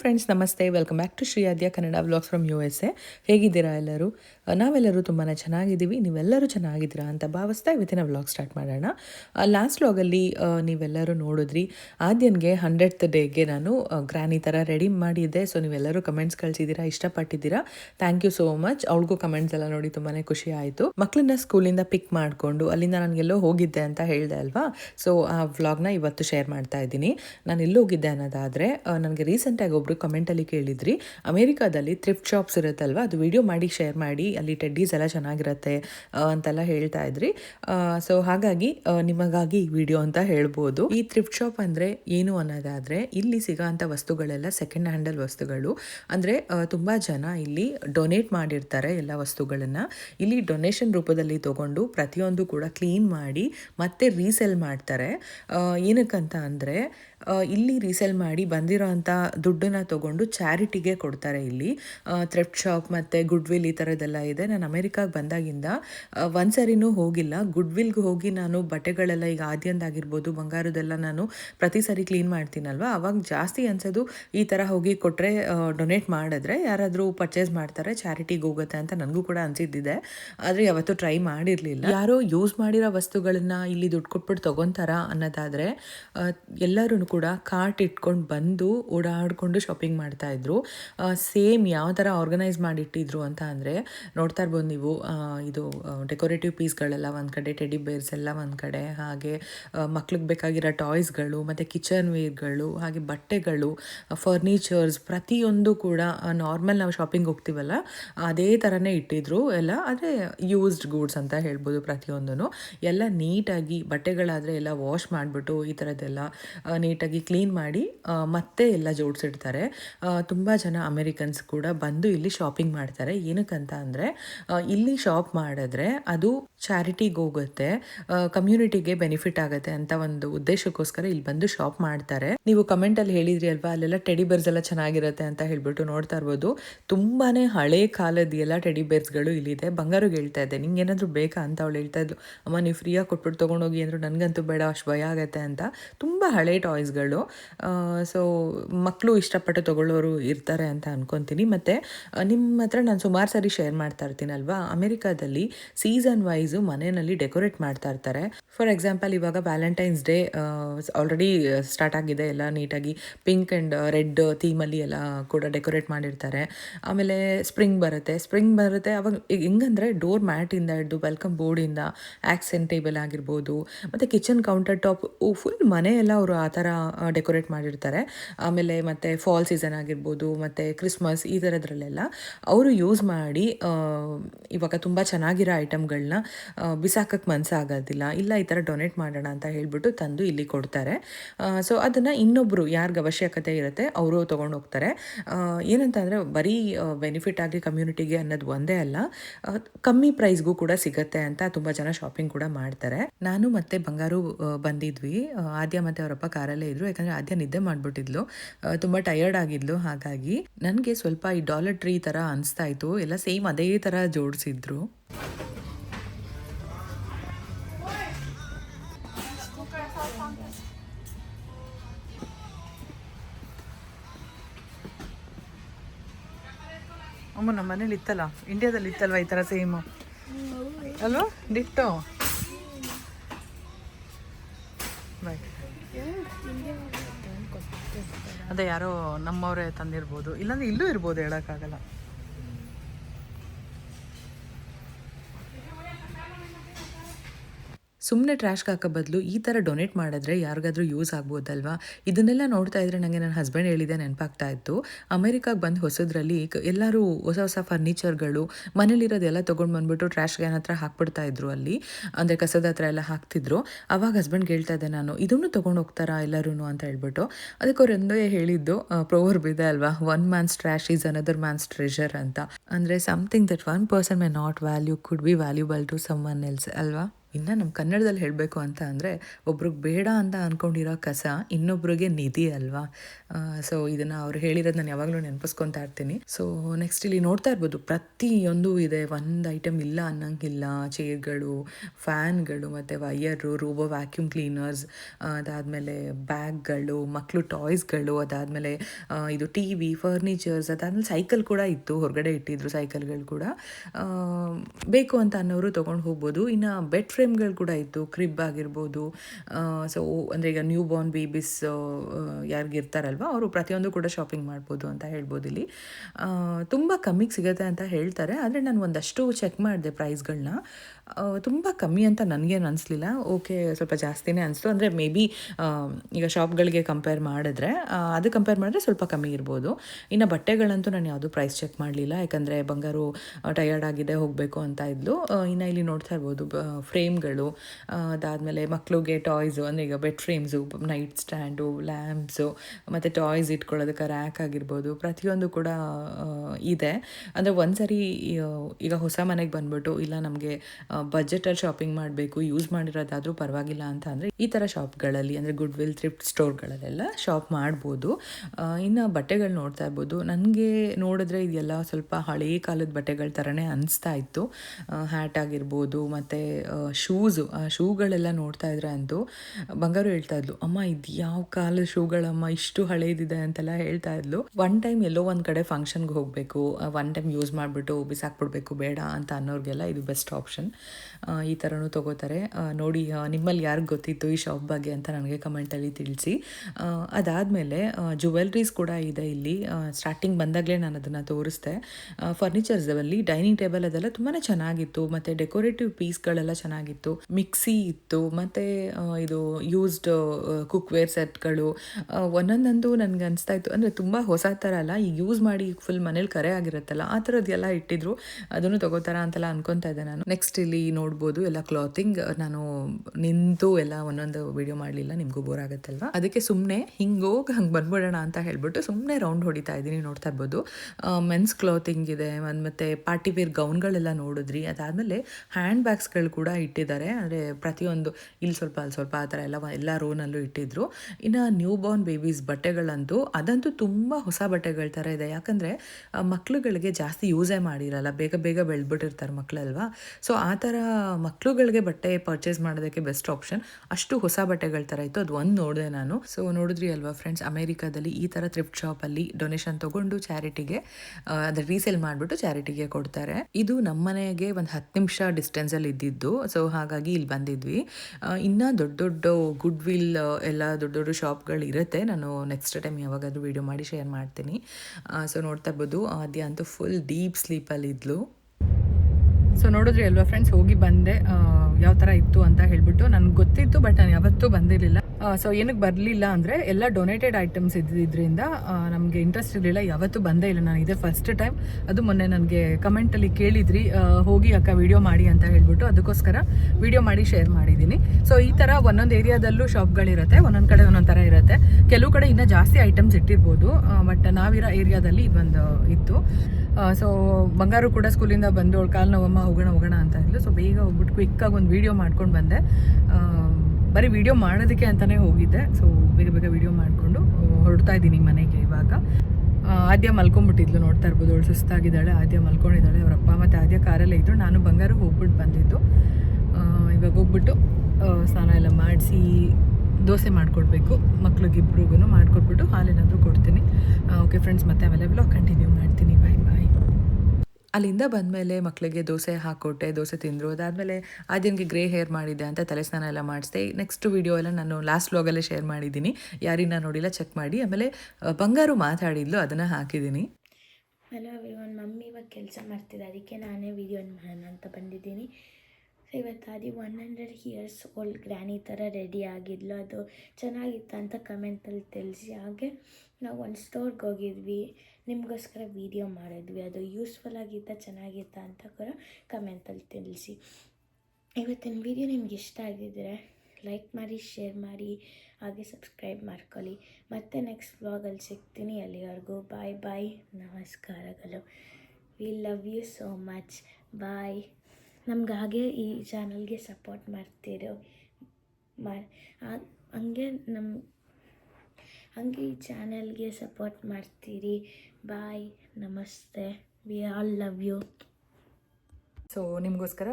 Friends ನಮಸ್ತೆ. Welcome back to Shri Adya Kannada vlogs from U S A ಹೇಗಿದ್ದೀರಾ ಎಲ್ಲರೂ? ನಾವೆಲ್ಲರೂ ತುಂಬಾ ಚೆನ್ನಾಗಿದ್ದೀವಿ. ನೀವೆಲ್ಲರೂ ಚೆನ್ನಾಗಿದ್ದೀರಾ ಅಂತ ಭಾವಿಸ್ತಾ ಇವತ್ತಿನ ವ್ಲಾಗ್ ಸ್ಟಾರ್ಟ್ ಮಾಡೋಣ. ಲಾಸ್ಟ್ ವ್ಲಾಗಲ್ಲಿ ನೀವೆಲ್ಲರೂ ನೋಡಿದ್ರಿ. ಆದ್ಯನ್ಗೆ ಹಂಡ್ರೆಡ್ತ್ ಡೇಗೆ ನಾನು ಗ್ರ್ಯಾನಿ ಥರ ರೆಡಿ ಮಾಡಿದ್ದೆ. ಸೊ ನೀವೆಲ್ಲರೂ ಕಮೆಂಟ್ಸ್ ಕಳಿಸಿದ್ದೀರಾ, ಇಷ್ಟಪಟ್ಟಿದ್ದೀರಾ? ಥ್ಯಾಂಕ್ ಯು ಸೋ ಮಚ್ ಅವಳಿಗೂ ಕಮೆಂಟ್ಸ್ ಎಲ್ಲ ನೋಡಿ ತುಂಬಾ ಖುಷಿ ಆಯಿತು. ಮಕ್ಕಳನ್ನ ಸ್ಕೂಲಿಂದ ಪಿಕ್ ಮಾಡಿಕೊಂಡು ಅಲ್ಲಿಂದ ನನಗೆಲ್ಲೋ ಹೋಗಿದ್ದೆ ಅಂತ ಹೇಳಿದೆ ಅಲ್ವಾ? ಸೊ ಆ ವ್ಲಾಗ್ನ ಇವತ್ತು ಶೇರ್ ಮಾಡ್ತಾ ಇದ್ದೀನಿ. ನಾನು ಎಲ್ಲೋಗಿದ್ದೆ ಅನ್ನೋದಾದರೆ ನನಗೆ ರೀಸೆಂಟಾಗಿ ಒಬ್ಬರು ಕಮೆಂಟಲ್ಲಿ ಕೇಳಿದ್ರಿ, ಅಮೇರಿಕಾದಲ್ಲಿ ಥ್ರಿಫ್ಟ್ ಶಾಪ್ಸ್ ಇರುತ್ತಲ್ವ? ಅದು ವಿಡಿಯೋ ಮಾಡಿ ಶೇರ್ ಮಾಡಿ, ಅಲ್ಲಿ ಟೆಡ್ಡೀಸ್ ಎಲ್ಲ ಚೆನ್ನಾಗಿರುತ್ತೆ ಅಂತೆಲ್ಲ ಹೇಳ್ತಾ ಇದ್ರಿ. ಸೊ ಹಾಗಾಗಿ ನಿಮಗಾಗಿ ಈ ವಿಡಿಯೋ ಅಂತ ಹೇಳ್ಬೋದು. ಈ ಥ್ರಿಫ್ಟ್ ಶಾಪ್ ಅಂದರೆ ಏನು ಅನ್ನೋದಾದರೆ, ಇಲ್ಲಿ ಸಿಗೋಂಥ ವಸ್ತುಗಳೆಲ್ಲ ಸೆಕೆಂಡ್ ಹ್ಯಾಂಡಲ್ ವಸ್ತುಗಳು. ಅಂದರೆ ತುಂಬ ಜನ ಇಲ್ಲಿ ಡೊನೇಟ್ ಮಾಡಿರ್ತಾರೆ ಎಲ್ಲ ವಸ್ತುಗಳನ್ನು. ಇಲ್ಲಿ ಡೊನೇಷನ್ ರೂಪದಲ್ಲಿ ತಗೊಂಡು ಪ್ರತಿಯೊಂದು ಕೂಡ ಕ್ಲೀನ್ ಮಾಡಿ ಮತ್ತೆ ರೀಸೆಲ್ ಮಾಡ್ತಾರೆ. ಏನಕ್ಕಂತ ಅಂದರೆ ಇಲ್ಲಿ ರೀಸೇಲ್ ಮಾಡಿ ಬಂದಿರೋ ಅಂಥ ದುಡ್ಡನ್ನು ತೊಗೊಂಡು ಚಾರಿಟಿಗೆ ಕೊಡ್ತಾರೆ ಇಲ್ಲಿ. ಥ್ರೆಫ್ಟ್ ಶಾಪ್ ಮತ್ತು ಗುಡ್ ವಿಲ್ ಈ ಥರದ್ದೆಲ್ಲ ಇದೆ. ನಾನು ಅಮೇರಿಕಾಗೆ ಬಂದಾಗಿಂದ ಒಂದು ಸರಿನೂ ಹೋಗಿಲ್ಲ. ಗುಡ್ ವಿಲ್ಗೆ ಹೋಗಿ ನಾನು ಬಟ್ಟೆಗಳೆಲ್ಲ ಈಗ ಆದ್ಯಂದಾಗಿರ್ಬೋದು ಬಂಗಾರದೆಲ್ಲ ನಾನು ಪ್ರತಿ ಸರಿ ಕ್ಲೀನ್ ಮಾಡ್ತೀನಲ್ವ? ಅವಾಗ ಜಾಸ್ತಿ ಅನ್ಸೋದು ಈ ಥರ ಹೋಗಿ ಕೊಟ್ಟರೆ ಡೊನೇಟ್ ಮಾಡಿದ್ರೆ ಯಾರಾದರೂ ಪರ್ಚೇಸ್ ಮಾಡ್ತಾರೆ ಚಾರಿಟಿಗೆ ಹೋಗುತ್ತೆ ಅಂತ ನನಗೂ ಕೂಡ ಅನಿಸಿದ್ದಿದೆ. ಆದರೆ ಯಾವತ್ತೂ ಟ್ರೈ ಮಾಡಿರಲಿಲ್ಲ. ಯಾರೋ ಯೂಸ್ ಮಾಡಿರೋ ವಸ್ತುಗಳನ್ನ ಇಲ್ಲಿ ದುಡ್ಡು ಕೊಟ್ಬಿಟ್ಟು ತೊಗೊತಾರ ಅನ್ನೋದಾದರೆ ಎಲ್ಲರೂ ಕೂಡ ಕಾರ್ಟ್ ಇಟ್ಕೊಂಡು ಬಂದು ಓಡಾಡಿಕೊಂಡು ಶಾಪಿಂಗ್ ಮಾಡ್ತಾ ಇದ್ರು. ಸೇಮ್ ಯಾವ ಥರ ಆರ್ಗನೈಸ್ ಮಾಡಿಟ್ಟಿದ್ರು ಅಂತ ಅಂದರೆ ನೋಡ್ತಾ ಇರ್ಬೋದು ನೀವು ಇದು ಡೆಕೋರೇಟಿವ್ ಪೀಸ್ಗಳೆಲ್ಲ ಒಂದು ಕಡೆ ಟೆಡಿ ಬೇರ್ಸ್ ಎಲ್ಲ ಒಂದು ಕಡೆ ಹಾಗೆ ಮಕ್ಳಿಗೆ ಬೇಕಾಗಿರೋ ಟಾಯ್ಸ್ಗಳು ಮತ್ತು ಕಿಚನ್ ವೇರ್ಗಳು ಹಾಗೆ ಬಟ್ಟೆಗಳು ಫರ್ನಿಚರ್ಸ್ ಪ್ರತಿಯೊಂದು ಕೂಡ ನಾರ್ಮಲ್ ನಾವು ಶಾಪಿಂಗ್ ಹೋಗ್ತೀವಲ್ಲ ಅದೇ ಥರನೇ ಇಟ್ಟಿದ್ರು. ಎಲ್ಲ ಆದರೆ ಯೂಸ್ಡ್ ಗೂಡ್ಸ್ ಅಂತ ಹೇಳ್ಬೋದು ಪ್ರತಿಯೊಂದೂ ಎಲ್ಲ ನೀಟಾಗಿ ಬಟ್ಟೆಗಳಾದರೆ ಎಲ್ಲ ವಾಶ್ ಮಾಡಿಬಿಟ್ಟು ಈ ಥರದ್ದೆಲ್ಲ ಆ, ನೀಟಾಗಿ ಕ್ಲೀನ್ ಮಾಡಿ ಮತ್ತೆ ಎಲ್ಲ ಜೋಡಿಸಿಡ್ತಾರೆ ತುಂಬ ಜನ ಅಮೆರಿಕನ್ಸ್ ಕೂಡ ಬಂದು ಇಲ್ಲಿ ಶಾಪಿಂಗ್ ಮಾಡ್ತಾರೆ. ಏನಕ್ಕಂತ ಅಂದರೆ ಇಲ್ಲಿ ಶಾಪ್ ಮಾಡಿದ್ರೆ ಅದು ಚಾರಿಟಿಗೆ ಹೋಗುತ್ತೆ ಕಮ್ಯುನಿಟಿಗೆ ಬೆನಿಫಿಟ್ ಆಗುತ್ತೆ ಅಂತ ಒಂದು ಉದ್ದೇಶಕ್ಕೋಸ್ಕರ ಇಲ್ಲಿ ಬಂದು ಶಾಪ್ ಮಾಡ್ತಾರೆ. ನೀವು ಕಮೆಂಟಲ್ಲಿ ಹೇಳಿದ್ರಿ ಅಲ್ವಾ, ಅಲ್ಲೆಲ್ಲ ಟೆಡಿ ಬೇರ್ಸ್ ಎಲ್ಲ ಚೆನ್ನಾಗಿರುತ್ತೆ ಅಂತ ಹೇಳ್ಬಿಟ್ಟು ನೋಡ್ತಾ ಇರ್ಬೋದು. ತುಂಬಾನೇ ಹಳೆ ಕಾಲದ ಎಲ್ಲ ಟೆಡಿ ಬೇರ್ಸ್ಗಳು ಇಲ್ಲಿದೆ. ಬಂಗಾರಿಗೆ ಹೇಳ್ತಾ ಇದ್ದೆ. ನಿಂಗೆ ಏನಾದರೂ ಬೇಕಾ ಅಂತ ಅವಳು ಹೇಳ್ತಾ ಇದ್ಲು. ಅಮ್ಮ, ನೀವು ಫ್ರೀಯಾಗಿ ಕೊಟ್ಬಿಟ್ಟು ತೊಗೊಂಡೋಗಿ ಅಂದರು ನನಗಂತೂ ಬೇಡ, ಅಷ್ಟು ಭಯ ಆಗುತ್ತೆ ಅಂತ. ತುಂಬ ಹಳೆ ಟಾಯ್ಸ್ಗಳು ಸೊ ಮಕ್ಕಳು ಇಷ್ಟಪಟ್ಟು ತಗೊಳ್ಳೋರು ಇರ್ತಾರೆ ಅಂತ ಅನ್ಕೊತೀನಿ. ಮತ್ತು ನಿಮ್ಮ ಹತ್ರ ನಾನು ಸುಮಾರು ಸಾರಿ ಶೇರ್ ಮಾಡ್ತಾ ಇರ್ತೀನಲ್ವಾ? ಅಮೆರಿಕಾದಲ್ಲಿ ಸೀಸನ್ ವೈಸು ಮನೆಯಲ್ಲಿ ಡೆಕೋರೇಟ್ ಮಾಡ್ತಾ ಇರ್ತಾರೆ. ಫಾರ್ ಎಕ್ಸಾಂಪಲ್ ಇವಾಗ ವ್ಯಾಲೆಂಟೈನ್ಸ್ ಡೇ ಆಲ್ರೆಡಿ ಸ್ಟಾರ್ಟ್ ಆಗಿದೆ. ಎಲ್ಲ ನೀಟಾಗಿ ಪಿಂಕ್ ಆ್ಯಂಡ್ ರೆಡ್ ಥೀಮಲ್ಲಿ ಎಲ್ಲ ಕೂಡ ಡೆಕೋರೇಟ್ ಮಾಡಿರ್ತಾರೆ. ಆಮೇಲೆ ಸ್ಪ್ರಿಂಗ್ ಬರುತ್ತೆ. ಸ್ಪ್ರಿಂಗ್ ಬರುತ್ತೆ, ಅವಾಗ ಹೆಂಗಂದ್ರೆ ಡೋರ್ ಮ್ಯಾಟಿಂದ ಹಿಡಿದು ವೆಲ್ಕಮ್ ಬೋರ್ಡಿಂದ ಆ್ಯಕ್ಸೆಂಟ್ ಟೇಬಲ್ ಆಗಿರ್ಬೋದು. ಮತ್ತು ಕಿಚನ್ ಕೌಂಟರ್ ಟಾಪ್ ಫುಲ್ ಮನೆ ಎಲ್ಲ ಅವರು ಆ ಥರ ಡೆಕೋರೇಟ್ ಮಾಡಿರ್ತಾರೆ. ಆಮೇಲೆ ಮತ್ತು ಫಾಲ್ ಸೀಸನ್ ಆಗಿರ್ಬೋದು, ಮತ್ತು ಕ್ರಿಸ್ಮಸ್ ಈ ಥರದ್ರಲ್ಲೆಲ್ಲ ಅವರು ಯೂಸ್ ಮಾಡಿ ಇವಾಗ ತುಂಬ ಚೆನ್ನಾಗಿರೋ ಐಟಮ್ಗಳನ್ನ ಬಿಸಾಕಕ್ಕೆ ಮನಸ್ಸಾಗೋದಿಲ್ಲ ಇಲ್ಲ, ಈ ಥರ ಡೊನೇಟ್ ಮಾಡೋಣ ಅಂತ ಹೇಳಿಬಿಟ್ಟು ತಂದು ಇಲ್ಲಿ ಕೊಡ್ತಾರೆ. ಸೊ ಅದನ್ನು ಇನ್ನೊಬ್ಬರು ಯಾರಿಗೆ ಅವಶ್ಯಕತೆ ಇರುತ್ತೆ ಅವರು ತೊಗೊಂಡು ಹೋಗ್ತಾರೆ. ಏನಂತ ಅಂದರೆ ಬರೀ ಬೆನಿಫಿಟ್ ಆಗಿ ಕಮ್ಯುನಿಟಿಗೆ ಅನ್ನೋದು ಒಂದೇ ಅಲ್ಲ ಕಮ್ಮಿ ಪ್ರೈಸ್ಗೂ ಕೂಡ ಸಿಗುತ್ತೆ ಅಂತ ತುಂಬ ಜನ ಶಾಪಿಂಗ್ ಕೂಡ ಮಾಡ್ತಾರೆ. ನಾನು ಮತ್ತೆ ಬಂಗಾರು ಬಂದಿದ್ವಿ. ಆದ್ಯ ಮತ್ತೆ ಅವರಪ್ಪ ಕಾರಲ್ಲೇ ಇದ್ರು, ಯಾಕಂದ್ರೆ ಆದ್ಯ ನಿದ್ದೆ ಮಾಡ್ಬಿಟ್ಟಿದ್ಲು. ತುಂಬಾ ಟಯರ್ಡ್ ಆಗಿದ್ಲು. ಹಾಗಾಗಿ ನನಗೆ ಸ್ವಲ್ಪ ಈ ಡಾಲರ್ ಟ್ರೀ ಥರ ಅನಿಸ್ತಾ ಇತ್ತು. ಎಲ್ಲ ಸೇಮ್ ಅದೇ ಥರ ಜೋಡಿಸಿದ್ರು. ಅಮ್ಮ ನಮ್ಮ ಮನೇಲಿ ಇತ್ತಲ್ಲ? ಇಂಡಿಯಾದಲ್ಲಿ ಇತ್ತಲ್ವಾ ಈ ಥರ ಸೇಮು ಅಲ್ವಾ? ಡಿಟ್ಟೋ ಅದೇ ಯಾರೋ ನಮ್ಮವರೇ ತಂದಿರ್ಬೋದು. ಇಲ್ಲಾಂದ್ರೆ ಇಲ್ಲೂ ಇರ್ಬೋದು ಹೇಳೋಕ್ಕಾಗಲ್ಲ. ಸುಮ್ಮನೆ ಟ್ರ್ಯಾಶ್ಗೆ ಹಾಕೋ ಬದಲು ಈ ಥರ ಡೊನೇಟ್ ಮಾಡಿದ್ರೆ ಯಾರಿಗಾದ್ರೂ ಯೂಸ್ ಆಗ್ಬೋದಲ್ವಾ? ಇದನ್ನೆಲ್ಲ ನೋಡ್ತಾ ಇದ್ರೆ ನನಗೆ ನನ್ನ ಹಸ್ಬೆಂಡ್ ಹೇಳಿದೆ ನೆನಪಾಗ್ತಾ ಇತ್ತು. ಅಮೇರಿಕಾಗೆ ಬಂದು ಹೊಸದ್ರಲ್ಲಿ ಎಲ್ಲರೂ ಹೊಸ ಹೊಸ ಫರ್ನಿಚರ್ಗಳು ಮನೇಲಿರೋದೆಲ್ಲ ತೊಗೊಂಡು ಬಂದ್ಬಿಟ್ಟು ಟ್ರ್ಯಾಶ್ಗೆ ಕ್ಯಾನ್ ಹತ್ರ ಹಾಕ್ಬಿಡ್ತಾ ಇದ್ರು ಅಲ್ಲಿ. ಅಂದರೆ ಕಸದ ಹತ್ರ ಎಲ್ಲ ಹಾಕ್ತಿದ್ರು. ಅವಾಗ ಹಸ್ಬೆಂಡ್ ಹೇಳ್ತಾ ಇದ್ದೆ ನಾನು, ಇದನ್ನು ತೊಗೊಂಡು ಹೋಗ್ತಾರಾ ಎಲ್ಲರೂ ಅಂತ ಹೇಳ್ಬಿಟ್ಟು. ಅದಕ್ಕೆ ಅವ್ರು ಎಂದೇ ಹೇಳಿದ್ದು ಪ್ರೋವರ್ ಇದೆ ಅಲ್ವಾ? One man's trash is another man's treasure ಅಂತ. ಅಂದರೆ something that one person may not value could be valuable to someone else ಅಲ್ವಾ? ಇನ್ನು ನಮ್ಮ ಕನ್ನಡದಲ್ಲಿ ಹೇಳಬೇಕು ಅಂತ ಅಂದರೆ, ಒಬ್ರಿಗೆ ಬೇಡ ಅಂತ ಅಂದ್ಕೊಂಡಿರೋ ಕಸ ಇನ್ನೊಬ್ರಿಗೆ ನಿಧಿ ಅಲ್ವಾ? ಸೊ ಇದನ್ನು ಅವ್ರು ಹೇಳಿರೋದು ನಾನು ಯಾವಾಗಲೂ ನೆನಪಿಸ್ಕೊತಾ ಇರ್ತೀನಿ. ಸೊ ನೆಕ್ಸ್ಟ್ ಇಲ್ಲಿ ನೋಡ್ತಾ ಇರ್ಬೋದು, ಪ್ರತಿಯೊಂದು ಇದೆ. ಒಂದು ಐಟಮ್ ಇಲ್ಲ ಅನ್ನೋಂಗಿಲ್ಲ. ಚೇರ್ಗಳು, ಫ್ಯಾನ್ಗಳು, ಮತ್ತು ವೈಯರು, ರೂಬೋ ವ್ಯಾಕ್ಯೂಮ್ ಕ್ಲೀನರ್ಸ್ ಅದಾದಮೇಲೆ ಬ್ಯಾಗ್ಗಳು ಮಕ್ಕಳು ಟಾಯ್ಸ್ಗಳು, ಅದಾದಮೇಲೆ ಇದು ಟಿ ವಿ ಫರ್ನಿಚರ್ಸ್ ಅದಾದಮೇಲೆ ಸೈಕಲ್ ಕೂಡ ಇತ್ತು. ಹೊರಗಡೆ ಇಟ್ಟಿದ್ರು ಸೈಕಲ್ಗಳು ಕೂಡ. ಬೇಕು ಅಂತ ಅನ್ನೋರು ತೊಗೊಂಡು ಹೋಗ್ಬೋದು. ಇನ್ನು ಬೆಡ್ ಫ್ರೇಮ್ಗಳು ಕೂಡ ಇತ್ತು, ಕ್ರಿಬ್ ಆಗಿರ್ಬೋದು ಸೊ ಅಂದರೆ ಈಗ ನ್ಯೂ ಬಾರ್ನ್ ಬೇಬೀಸ್ ಯಾರಿಗೆ ಇರ್ತಾರಲ್ವ, ಅವರು ಪ್ರತಿಯೊಂದು ಕೂಡ ಶಾಪಿಂಗ್ ಮಾಡ್ಬೋದು ಅಂತ ಹೇಳ್ಬೋದು ಇಲ್ಲಿ. ತುಂಬ ಕಮ್ಮಿಗೆ ಸಿಗುತ್ತೆ ಅಂತ ಹೇಳ್ತಾರೆ, ಆದರೆ ನಾನು ಒಂದಷ್ಟು ಚೆಕ್ ಮಾಡಿದೆ ಪ್ರೈಸ್ಗಳನ್ನ ತುಂಬ ಕಮ್ಮಿ ಅಂತ ನನಗೇನು ಅನಿಸ್ಲಿಲ್ಲ. ಓಕೆ, ಸ್ವಲ್ಪ ಜಾಸ್ತಿನೇ ಅನಿಸ್ತು. ಅಂದರೆ ಮೇ ಬಿ ಈಗ ಶಾಪ್ಗಳಿಗೆ ಕಂಪೇರ್ ಮಾಡಿದ್ರೆ ಅದು ಕಂಪೇರ್ ಮಾಡಿದ್ರೆ ಸ್ವಲ್ಪ ಕಮ್ಮಿ ಇರ್ಬೋದು. ಇನ್ನು ಬಟ್ಟೆಗಳಂತೂ ನಾನು ಯಾವುದೂ ಪ್ರೈಸ್ ಚೆಕ್ ಮಾಡಲಿಲ್ಲ. ಯಾಕಂದರೆ ಬಂಗಾರು ಟಯರ್ಡ್ ಆಗಿದೆ, ಹೋಗಬೇಕು ಅಂತ ಇದ್ಲು. ಇನ್ನು ಇಲ್ಲಿ ನೋಡ್ತಾ ಇರ್ಬೋದು ಫ್ರೇಮ್ಗಳು ಅದಾದಮೇಲೆ ಮಕ್ಕಳಿಗೆ ಟಾಯ್ಸು ಅಂದರೆ ಈಗ bed frames night stand lamps ಮತ್ತು ಟಾಯ್ಸ್ ಇಟ್ಕೊಳ್ಳೋದಕ್ಕೆ ರ್ಯಾಕ್ ಆಗಿರ್ಬೋದು. ಪ್ರತಿಯೊಂದು ಕೂಡ ಇದೆ. ಅಂದರೆ ಒಂದು ಸರಿ ಈಗ ಹೊಸ ಮನೆಗೆ ಬಂದ್ಬಿಟ್ಟು, ಇಲ್ಲ ನಮಗೆ ಬಜೆಟಲ್ಲಿ ಶಾಪಿಂಗ್ ಮಾಡಬೇಕು ಯೂಸ್ ಮಾಡಿರೋದಾದರೂ ಪರವಾಗಿಲ್ಲ ಅಂತ ಅಂದರೆ ಈ ಥರ ಶಾಪ್ಗಳಲ್ಲಿ ಅಂದರೆ ಗುಡ್ ವಿಲ್ ಥ್ರಿಫ್ಟ್ ಸ್ಟೋರ್ಗಳಲ್ಲೆಲ್ಲ ಶಾಪ್ ಮಾಡ್ಬೋದು ಇನ್ನು ಬಟ್ಟೆಗಳು ನೋಡ್ತಾ ಇರ್ಬೋದು. ನನಗೆ ನೋಡಿದ್ರೆ ಇದೆಲ್ಲ ಸ್ವಲ್ಪ ಹಳೇ ಕಾಲದ ಬಟ್ಟೆಗಳ ಥರನೇ ಅನಿಸ್ತಾ ಇತ್ತು. ಹ್ಯಾಟ್ ಆಗಿರ್ಬೋದು, ಮತ್ತು ಶೂಸು ಆ ಶೂಗಳೆಲ್ಲ ನೋಡ್ತಾ ಇದ್ರೆ ಅಂತೂ ಬಂಗಾರು ಹೇಳ್ತಾ ಇದ್ಲು, ಅಮ್ಮ, ಇದು ಯಾವ ಕಾಲದ ಶೂಗಳಮ್ಮ ಇಷ್ಟು ಹಳೇದಿದೆ ಅಂತೆಲ್ಲ ಹೇಳ್ತಾ ಇದ್ಲು. ಒನ್ ಟೈಮ್ ಎಲ್ಲೋ ಒಂದು ಕಡೆ ಫಂಕ್ಷನ್ಗೆ ಹೋಗಬೇಕು ಒನ್ ಟೈಮ್ ಯೂಸ್ ಮಾಡಿಬಿಟ್ಟು ಬಿಸಾಕ್ಬಿಡ್ಬೇಕು, ಬೇಡ ಅಂತ ಅನ್ನೋರಿಗೆಲ್ಲ ಇದು ಬೆಸ್ಟ್ ಆಪ್ಷನ್ ಈ ಥರನೂ ತೊಗೋತಾರೆ. ನೋಡಿ ನಿಮ್ಮಲ್ಲಿ ಯಾರಿಗೆ ಗೊತ್ತಿತ್ತು ಈ ಶಾಪ್ ಬಗ್ಗೆ ಅಂತ ನನಗೆ ಕಮೆಂಟಲ್ಲಿ ತಿಳಿಸಿ. ಅದಾದಮೇಲೆ ಜುವೆಲ್ರೀಸ್ ಕೂಡ ಇದೆ ಇಲ್ಲಿ. ಸ್ಟಾರ್ಟಿಂಗ್ ಬಂದಾಗಲೇ ನಾನು ಅದನ್ನು ತೋರಿಸ್ದೆ. ಫರ್ನಿಚರ್ಸಲ್ಲಿ ಡೈನಿಂಗ್ ಟೇಬಲ್ ಅದೆಲ್ಲ ತುಂಬಾ ಚೆನ್ನಾಗಿತ್ತು. ಮತ್ತು ಡೆಕೋರೇಟಿವ್ ಪೀಸ್ಗಳೆಲ್ಲ ಚೆನ್ನಾಗಿತ್ತು. ಮಿಕ್ಸಿ ಇತ್ತು. ಮತ್ತು ಇದು ಯೂಸ್ಡ್ ಕುಕ್ವೇರ್ ಸೆಟ್ಗಳು ಒಂದೊಂದೊಂದು ನನಗೆ ಅನಿಸ್ತಾ ಇತ್ತು ಅಂದರೆ ತುಂಬ ಹೊಸ ಥರ ಅಲ್ಲ. ಈಗ ಯೂಸ್ ಮಾಡಿ ಫುಲ್ ಮನೇಲಿ ಕರೆ ಆಗಿರುತ್ತಲ್ಲ, ಆ ಥರದ್ದೆಲ್ಲ ಇಟ್ಟಿದ್ರು. ಅದನ್ನು ತಗೋತಾರ ಅಂತೆಲ್ಲ ಅನ್ಕೊತಾ ಇದ್ದೆ ನಾನು. ನೆಕ್ಸ್ಟ್ ಇಲ್ಲಿ ನೋಡ್ಬೋದು, ಎಲ್ಲ ಕ್ಲಾತಿಂಗ್ ನಾನು ನಿಂತು ಎಲ್ಲ ಒಂದೊಂದು ವಿಡಿಯೋ ಮಾಡಲಿಲ್ಲ, ನಿಮಗೂ ಬೋರ್ ಆಗುತ್ತಲ್ವ? ಅದಕ್ಕೆ ಸುಮ್ಮನೆ ಹಿಂಗೋಗಿ ಹಂಗೆ ಬಂದ್ಬಿಡೋಣ ಅಂತ ಹೇಳ್ಬಿಟ್ಟು ಸುಮ್ಮನೆ ರೌಂಡ್ ಹೊಡಿತಾ ಇದ್ದೀನಿ, ನೋಡ್ತಾ ಇರ್ಬೋದು. ಮೆನ್ಸ್ ಕ್ಲಾತಿಂಗ್ ಇದೆ ಮತ್ತು ಪಾರ್ಟಿ ವೇರ್ ಗೌನ್ಗಳೆಲ್ಲ ನೋಡಿದ್ರಿ, ಅದಾದಮೇಲೆ ಹ್ಯಾಂಡ್ ಬ್ಯಾಗ್ಸ್ಗಳು ಕೂಡ ಇಟ್ಟಿದ್ದಾರೆ. ಅಂದರೆ ಪ್ರತಿಯೊಂದು ಇಲ್ಲಿ ಸ್ವಲ್ಪ ಅಲ್ಲಿ ಸ್ವಲ್ಪ ಆ ಥರ ಎಲ್ಲ ಎಲ್ಲ ರೋನಲ್ಲೂ ಇಟ್ಟಿದ್ರು. ಇನ್ನು ನ್ಯೂ ಬಾರ್ನ್ ಬೇಬೀಸ್ ಬಟ್ಟೆಗಳಂತೂ, ಅದಂತೂ ತುಂಬ ಹೊಸ ಬಟ್ಟೆಗಳ ಥರ ಇದೆ. ಯಾಕಂದರೆ ಮಕ್ಳುಗಳಿಗೆ ಜಾಸ್ತಿ ಯೂಸೇ ಮಾಡಿರಲ್ಲ, ಬೇಗ ಬೇಗ ಬೆಳೆದ್ಬಿಟ್ಟಿರ್ತಾರೆ ಮಕ್ಕಳಲ್ವಾ ಸೊ ಆ ಮಕ್ಳುಗಳಿಗೆ ಬಟ್ಟೆ ಪರ್ಚೇಸ್ ಮಾಡೋದಕ್ಕೆ ಬೆಸ್ಟ್ ಆಪ್ಷನ್ ಅಷ್ಟು ಹೊಸ ಬಟ್ಟೆಗಳ ಥರ ಇತ್ತು. ಅದು ಒಂದು ನೋಡಿದೆ ನಾನು. ಸೊ ನೋಡಿದ್ರಿ ಅಲ್ವಾ ಫ್ರೆಂಡ್ಸ್ ಅಮೇರಿಕಾದಲ್ಲಿ ಈ ಥರ ಥ್ರಿಫ್ಟ್ ಶಾಪಲ್ಲಿ ಡೊನೇಷನ್ ತೊಗೊಂಡು ಚಾರಿಟಿಗೆ ಅದ್ರ ರೀಸೇಲ್ ಮಾಡಿಬಿಟ್ಟು ಚಾರಿಟಿಗೆ ಕೊಡ್ತಾರೆ. ಇದು ನಮ್ಮ ಮನೆಗೆ ಒಂದು ಹತ್ತು ನಿಮಿಷ ಡಿಸ್ಟೆನ್ಸಲ್ಲಿ ಇದ್ದಿದ್ದು. ಸೊ ಹಾಗಾಗಿ ಇಲ್ಲಿ ಬಂದಿದ್ವಿ. ಇನ್ನೂ ದೊಡ್ಡ ದೊಡ್ಡ ಗುಡ್ ವಿಲ್ ಎಲ್ಲ ದೊಡ್ಡ ದೊಡ್ಡ ಶಾಪ್ಗಳು ಇರುತ್ತೆ. ನಾನು ನೆಕ್ಸ್ಟ್ ಟೈಮ್ ಯಾವಾಗಾದರೂ ವಿಡಿಯೋ ಮಾಡಿ ಶೇರ್ ಮಾಡ್ತೀನಿ. ಸೊ ನೋಡ್ತಾ ಇರ್ಬೋದು. ಆದ್ಯ ಅಂತೂ ಫುಲ್ ಡೀಪ್ ಸ್ಲೀಪಲ್ಲಿ ಇದ್ಲು. ಸೊ ನೋಡಿದ್ರಿ ಅಲ್ವಾ ಫ್ರೆಂಡ್ಸ್ ಹೋಗಿ ಬಂದೆ. ಯಾವ ಥರ ಇತ್ತು ಅಂತ ಹೇಳ್ಬಿಟ್ಟು. ನನಗೆ ಗೊತ್ತಿತ್ತು ಬಟ್ ನಾನು ಯಾವತ್ತೂ ಬಂದಿರಲಿಲ್ಲ. ಸೊ ಏನಕ್ಕೆ ಬರಲಿಲ್ಲ ಅಂದರೆ, ಎಲ್ಲ ಡೊನೇಟೆಡ್ ಐಟಮ್ಸ್ ಇದ್ದಿದ್ದರಿಂದ ನಮಗೆ ಇಂಟ್ರೆಸ್ಟ್ ಇರಲಿಲ್ಲ. ಯಾವತ್ತೂ ಬಂದೇ ಇಲ್ಲ ನಾನು. ಇದೇ ಫಸ್ಟ್ ಟೈಮ್ ಅದು ಮೊನ್ನೆ ನನಗೆ ಕಮೆಂಟಲ್ಲಿ ಕೇಳಿದ್ರಿ ಹೋಗಿ ಅಕ್ಕ ವಿಡಿಯೋ ಮಾಡಿ ಅಂತ ಹೇಳ್ಬಿಟ್ಟು. ಅದಕ್ಕೋಸ್ಕರ ವಿಡಿಯೋ ಮಾಡಿ ಶೇರ್ ಮಾಡಿದ್ದೀನಿ. ಸೊ ಈ ಥರ ಒಂದೊಂದು ಏರಿಯಾದಲ್ಲೂ ಶಾಪ್ಗಳಿರುತ್ತೆ ಒಂದೊಂದು ಕಡೆ ಒಂದೊಂದು ಥರ ಇರುತ್ತೆ. ಕೆಲವು ಕಡೆ ಇನ್ನೂ ಜಾಸ್ತಿ ಐಟಮ್ಸ್ ಇಟ್ಟಿರ್ಬೋದು ಬಟ್ ನಾವಿರೋ ಏರಿಯಾದಲ್ಲಿ ಇದೊಂದು ಇತ್ತು. ಸೊ ಬಂಗಾರು ಕೂಡ ಸ್ಕೂಲಿಂದ ಬಂದು ಅವಳು ಕಾಲು ಹೋಗೋಣ ಹೋಗೋಣ ಅಂತ ಇದ್ಲು ಸೊ, ಬೇಗ ಹೋಗ್ಬಿಟ್ಟು ಕ್ವಿಕ್ಕಾಗಿ ಒಂದು ವೀಡಿಯೋ ಮಾಡ್ಕೊಂಡು ಬಂದೆ. ಬರೀ ವೀಡಿಯೋ ಮಾಡೋದಕ್ಕೆ ಅಂತಲೇ ಹೋಗಿದ್ದೆ. ಸೊ, ಬೇಗ ಬೇಗ ವಿಡಿಯೋ ಮಾಡಿಕೊಂಡು ಹೊರಡ್ತಾ ಇದ್ದೀನಿ ಮನೆಗೆ ಇವಾಗ. ಆದ್ಯ ಮಲ್ಕೊಂಡ್ಬಿಟ್ಟಿದ್ಲು. ನೋಡ್ತಾ ಇರ್ಬೋದು, ಅವಳು ಸುಸ್ತಾಗಿದ್ದಾಳೆ. ಆದ್ಯ ಮಲ್ಕೊಂಡಿದ್ದಾಳೆ. ಅವ್ರ ಅಪ್ಪ ಮತ್ತು ಆದ್ಯ ಕಾರಲ್ಲೇ ಇದ್ದರು ನಾನು ಬಂಗಾರ ಹೋಗ್ಬಿಟ್ಟು ಬಂದಿದ್ದು. ಇವಾಗ ಹೋಗ್ಬಿಟ್ಟು ಸ್ನಾನ ಎಲ್ಲ ಮಾಡಿಸಿ ದೋಸೆ ಮಾಡಿಕೊಡ್ಬೇಕು. ಮಕ್ಳಿಗಿಬ್ರಿಗೂ ಮಾಡಿಕೊಟ್ಬಿಟ್ಟು ಹಾಲೇನಾದರೂ ಕೊಡ್ತೀನಿ. ಓಕೆ ಫ್ರೆಂಡ್ಸ್ ಮತ್ತೆ ಅವೆಲೆಬಲ್ ಕಂಟಿನ್ಯೂ ಮಾಡ್ತೀನಿ. ಬಾಯ್ ಬಾಯ್ ಅಲ್ಲಿಂದ ಬಂದಮೇಲೆ ಮಕ್ಕಳಿಗೆ ದೋಸೆ ಹಾಕ್ಕೊಟ್ಟೆ, ದೋಸೆ ತಿಂದರು. ಅದಾದಮೇಲೆ ಆದ್ಯನ್ಗೆ ಗ್ರೇ ಹೇರ್ ಮಾಡಿದ್ದೆ ಅಂತ ತಲೆ ಸ್ನಾನ ಎಲ್ಲ ಮಾಡಿಸಿದೆ. ನೆಕ್ಸ್ಟ್ ವಿಡಿಯೋ ಎಲ್ಲ ನಾನು ಲಾಸ್ಟ್ ವ್ಲಾಗಲ್ಲೇ ಶೇರ್ ಮಾಡಿದ್ದೀನಿ. ಯಾರಿನ ನೋಡಿಲ್ಲ ಚೆಕ್ ಮಾಡಿ. ಆಮೇಲೆ ಬಂಗಾರು ಮಾತಾಡಿದ್ಲು, ಅದನ್ನು ಹಾಕಿದ್ದೀನಿ. ಹಲೋ ಎವ್ರಿವನ್ ಮಮ್ಮಿ ಇವಾಗ ಕೆಲಸ ಮಾಡ್ತಿದ್ದೆ ಅದಕ್ಕೆ ನಾನೇ ವೀಡಿಯೋ ಮಾಡೋಣ ಅಂತ ಬಂದಿದ್ದೀನಿ. ಸೊ ಇವತ್ತು ಅದು one hundred years old granny ಥರ ರೆಡಿ ಆಗಿದ್ಲು. ಅದು ಚೆನ್ನಾಗಿತ್ತು ಅಂತ ಕಮೆಂಟಲ್ಲಿ ತಿಳಿಸಿ. ಹಾಗೆ, ನಾವು ಒಂದು ಸ್ಟೋರ್ಗೆ ಹೋಗಿದ್ವಿ. ನಿಮಗೋಸ್ಕರ ವೀಡಿಯೋ ಮಾಡಿದ್ವಿ. ಅದು ಯೂಸ್ಫುಲ್ ಆಗಿತ್ತಾ, ಚೆನ್ನಾಗಿತ್ತಾ ಅಂತ ಕೂಡ ಕಮೆಂಟಲ್ಲಿ ತಿಳಿಸಿ. ಇವತ್ತಿನ ವೀಡಿಯೋ ನಿಮ್ಗೆ ಇಷ್ಟ ಆಗಿದ್ದರೆ ಲೈಕ್ ಮಾಡಿ ಶೇರ್ ಮಾಡಿ, ಹಾಗೆ ಸಬ್ಸ್ಕ್ರೈಬ್ ಮಾಡ್ಕೊಳ್ಳಿ. ಮತ್ತೆ ನೆಕ್ಸ್ಟ್ ವ್ಲಾಗಲ್ಲಿ ಸಿಗ್ತೀನಿ. ಅಲ್ಲಿವರೆಗೂ ಬಾಯ್ ಬಾಯ್ ನಮಸ್ಕಾರಗಳು. We love you so much bye ನಮ್ಗೆ ಹಾಗೆ ಈ ಚಾನಲ್ಗೆ ಸಪೋರ್ಟ್ ಮಾಡ್ತಿರೋ, ಮಾ ಹಂಗೆ ನಮ್ಮ ಹಂಗೆ ಈ ಚಾನಲ್ಗೆ ಸಪೋರ್ಟ್ ಮಾಡ್ತೀರಿ. ಬಾಯ್. ನಮಸ್ತೆ. We all love you so ನಿಮಗೋಸ್ಕರ